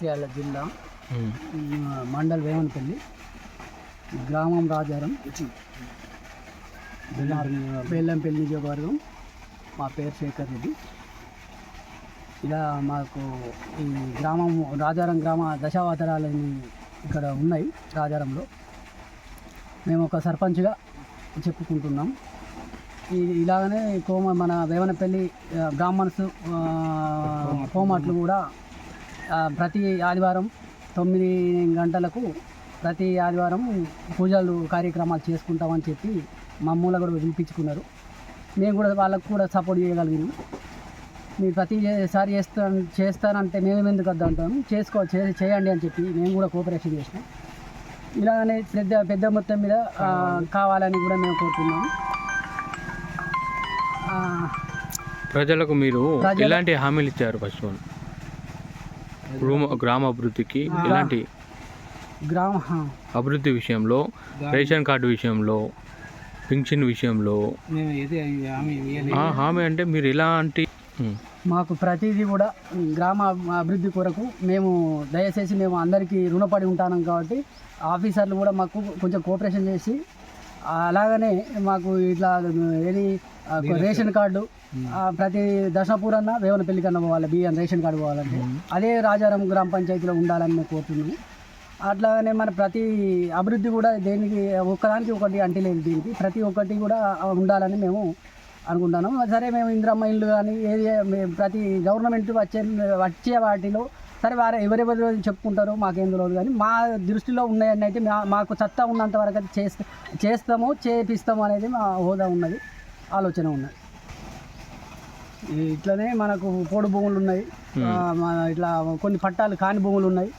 మంచిర్యాల జిల్లా మండల్ వేమనపల్లి గ్రామం రాజారం. బెల్లంపల్లి నియోజకవర్గం. మా పేరు శేఖర్ రెడ్డి. ఇలా మాకు ఈ గ్రామం రాజారం గ్రామ దశావతారాలని ఇక్కడ ఉన్నాయి రాజారంలో. మేము ఒక సర్పంచ్గా చెప్పుకుంటున్నాం. ఈ ఇలాగనే కోమ మన వేవనపల్లి బ్రాహ్మణ్స్ కోమట్లు కూడా ప్రతి ఆదివారం తొమ్మిది గంటలకు ప్రతి ఆదివారం పూజలు కార్యక్రమాలు చేసుకుంటామని చెప్పి మా మూల కూడా పిలిపించుకున్నారు. మేము కూడా వాళ్ళకు కూడా సపోర్ట్ చేయగలిగినాం. మీరు ప్రతిసారి చేస్తాను చేస్తానంటే మేము ఎందుకు వద్ద అంటాము చేసుకో చేయండి అని చెప్పి మేము కూడా కోఆపరేషన్ చేసినాం. ఇలాగనే పెద్ద పెద్ద మొత్తం మీద కావాలని కూడా మేము కోరుతున్నాము ప్రజలకు మీరు ఎలాంటి హామీలు ఇచ్చారు ఫస్ట్ గ్రామ అభివృద్ధికి ఎలాంటి గ్రామ అభివృద్ధి విషయంలో రేషన్ కార్డు విషయంలో పింఛన్ విషయంలో? హామీ అంటే మీరు ఎలాంటి ఉమ్. మాకు ప్రతిదీ కూడా గ్రామ అభివృద్ధి కొరకు మేము దయచేసి మేము అందరికీ రుణపడి ఉంటాం కాబట్టి ఆఫీసర్లు కూడా మాకు కొంచెం కోఆపరేషన్ చేసి అలాగనే మాకు ఇట్లా ఏది రేషన్ కార్డు ప్రతి దశపూరన్న వేవనపల్లి కన్నా పోవాలి బియ్యం రేషన్ కార్డు పోవాలంటే. అదే రాజారం గ్రామ పంచాయతీలో ఉండాలని మేము కోరుతున్నాము. అట్లాగనే మన ప్రతి అభివృద్ధి కూడా దేనికి ఒక్కదానికి ఒకటి అంటే లేదు దీనికి. ప్రతి ఒక్కటి కూడా ఉండాలని మేము అనుకుంటున్నాం సరే మేము ఇందిరమ్మ ఇల్లు కానీ ఏది ప్రతి గవర్నమెంట్ వచ్చే వచ్చే వాటిలో సరే వారు ఎవరెవరు చెప్పుకుంటారో మాకేం తెలియదు కానీ మా దృష్టిలో ఉన్నాయని అయితే మా- మాకు సత్తా ఉన్నంత వరకు అయితే చేస్త చేస్తాము చేపిస్తాము అనేది మా హోదా ఉన్నది ఆలోచన ఉన్నది. ఇట్లనే మనకు పోడు భూములు ఉన్నాయి. ఇట్లా కొన్ని పట్టాలు కాని భూములు ఉన్నాయి.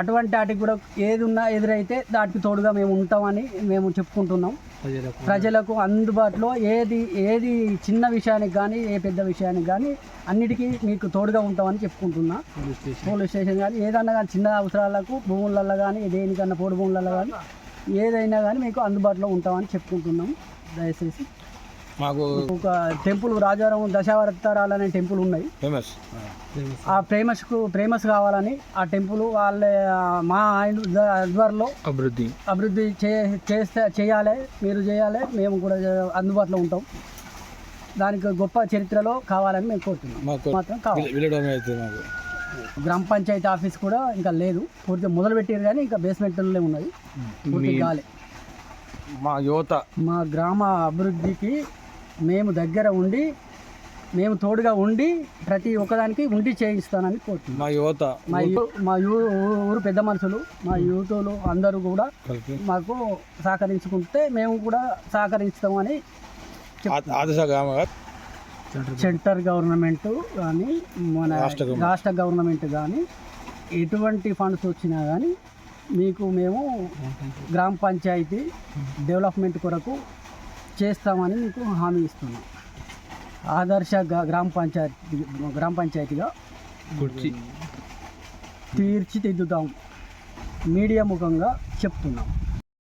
అటువంటి వాటికి కూడా ఏది ఉన్నా ఎదురైతే దానికి తోడుగా మేము ఉంటామని మేము చెప్పుకుంటున్నాం. ప్రజలకు. అందుబాటులో ఏది ఏది చిన్న విషయానికి కానీ ఏ పెద్ద విషయానికి కానీ అన్నిటికీ మీకు తోడుగా ఉంటామని చెప్పుకుంటున్నా. Police station. కానీ ఏదన్నా కానీ చిన్న అవసరాలకు భూములలో కానీ దేనికన్నా పోడు భూములలో కానీ ఏదైనా కానీ మీకు అందుబాటులో ఉంటామని చెప్పుకుంటున్నాం. దయచేసి మాకు ఒక టెంపుల్ రాజారాం దశావతారాలు అనే టెంపుల్ ఉన్నాయి. ఫేమస్. ఆ ప్రేమస్కు ప్రేమస్ కావాలని ఆ టెంపుల్ వాళ్ళ మా ఆయన ఆధ్వర్యంలో అభివృద్ధి. అభివృద్ధి చే చేస్తే చేయాలి మీరు చేయాలి మేము కూడా అందుబాటులో ఉంటాం. దానికి గొప్ప చరిత్రలో కావాలని మేము కోరుతున్నాం. మాత్రం కావాలి. గ్రామ పంచాయతీ ఆఫీస్ కూడా ఇంకా లేదు. పూర్తిగా మొదలు పెట్టారు కానీ ఇంకా బేస్మెంట్లోనే ఉన్నది. పూర్తి కాలే మా యువత. మా గ్రామ అభివృద్ధికి మేము దగ్గర ఉండి మేము తోడుగా ఉండి ప్రతి ఒక్కదానికి ఉండి చేయిస్తానని కోరుతున్నాం. మా యువత. మా యూ మా యూ ఊరు పెద్ద మనుషులు మా యూతులు అందరూ కూడా మాకు సహకరించుకుంటే మేము కూడా సహకరిస్తామని సెంటర్ గవర్నమెంట్ కానీ మన. రాష్ట్ర గవర్నమెంట్. కానీ ఎటువంటి ఫండ్స్ వచ్చినా కానీ మీకు మేము గ్రామ పంచాయతీ డెవలప్మెంట్ కొరకు చేస్తామని మీకు హామీ ఇస్తున్నాం. ఆదర్శ గ్రామ పంచాయతీ గ్రామ పంచాయతీగా తీర్చిదిద్దుతాం. మీడియా ముఖంగా చెప్తున్నాం.